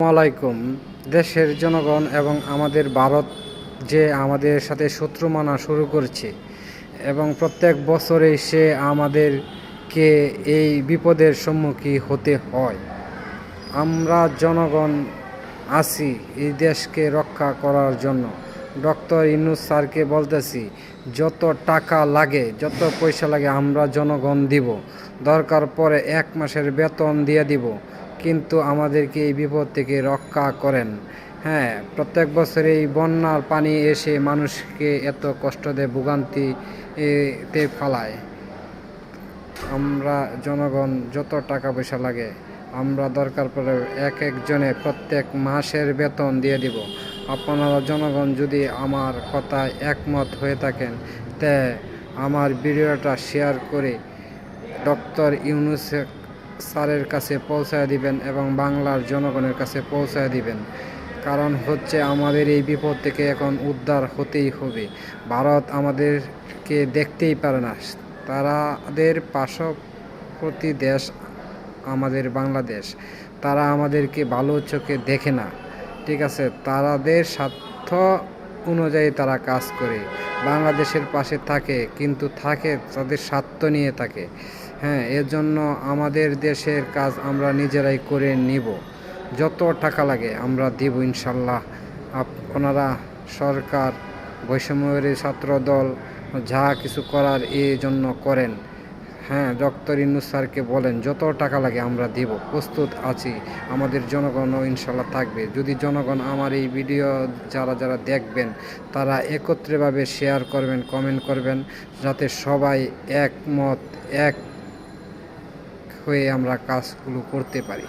আলাইকুম। দেশের জনগণ এবং আমাদের ভারত যে আমাদের সাথে শত্রু মানা শুরু করছে এবং প্রত্যেক বছরে সে আমাদেরকে এই বিপদের সম্মুখীন হতে হয়। আমরা জনগণ আছি এই দেশকে রক্ষা করার জন্য। ডক্টর ইনুস স্যারকে বলতেছি, যত টাকা লাগে, যত পয়সা লাগে, আমরা জনগণ দিব। দরকার পরে এক মাসের বেতন দিয়ে দিব। কিন্তু আমাদেরকে এই বিপদ থেকে রক্ষা করেন। হ্যাঁ প্রত্যেক বছর এই বন্যার পানি এসে মানুষকে এত কষ্ট দেয় ভোগান্তি এ, তে ফেলায়। আমরা জনগণ যত টাকা পয়সা লাগে আমরা দরকার পড়ে এক একজনে প্রত্যেক মাসের বেতন দিয়ে দিব। আপনারা জনগণ যদি আমার কথায় একমত হয়ে থাকেন তে আমার ভিডিওটা শেয়ার করে ডক্টর ইউনুস স্যারের কাছে পৌঁছায় দিবেন এবং বাংলার জনগণের কাছে পৌঁছায় দিবেন। কারণ হচ্ছে আমাদের এই বিপদ থেকে এখন উদ্ধার হতেই হবে। ভারত আমাদেরকে দেখতেই পারে না। তারাদের পার্শ্ববর্তী দেশ আমাদের বাংলাদেশ। তারা আমাদেরকে ভালো চোখে দেখে না। ঠিক আছে, তারাদের স্বার্থ অনুযায়ী তারা কাজ করে। বাংলাদেশের পাশে থাকে, কিন্তু থাকে তাদের স্বার্থ নিয়ে থাকে। হ্যাঁ এর জন্য আমাদের দেশের কাজ আমরা নিজেরাই করে নিব। যত টাকা লাগে আমরা দিব ইনশাল্লাহ। আপনারা সরকার, বৈষম্যের ছাত্র দল যা কিছু করার এই জন্য করেন। হ্যাঁ ডক্টর ইন্নু স্যারকে বলেন, যত টাকা লাগে আমরা দিব। প্রস্তুত আছি, আমাদের জনগণও ইনশাল্লাহ থাকবে। যদি জনগণ আমার এই ভিডিও যারা যারা দেখবেন, তারা একত্রেভাবে শেয়ার করবেন কমেন্ট করবেন, যাতে সবাই একমত, এক হয়ে আমরা কাজগুলো করতে পারি।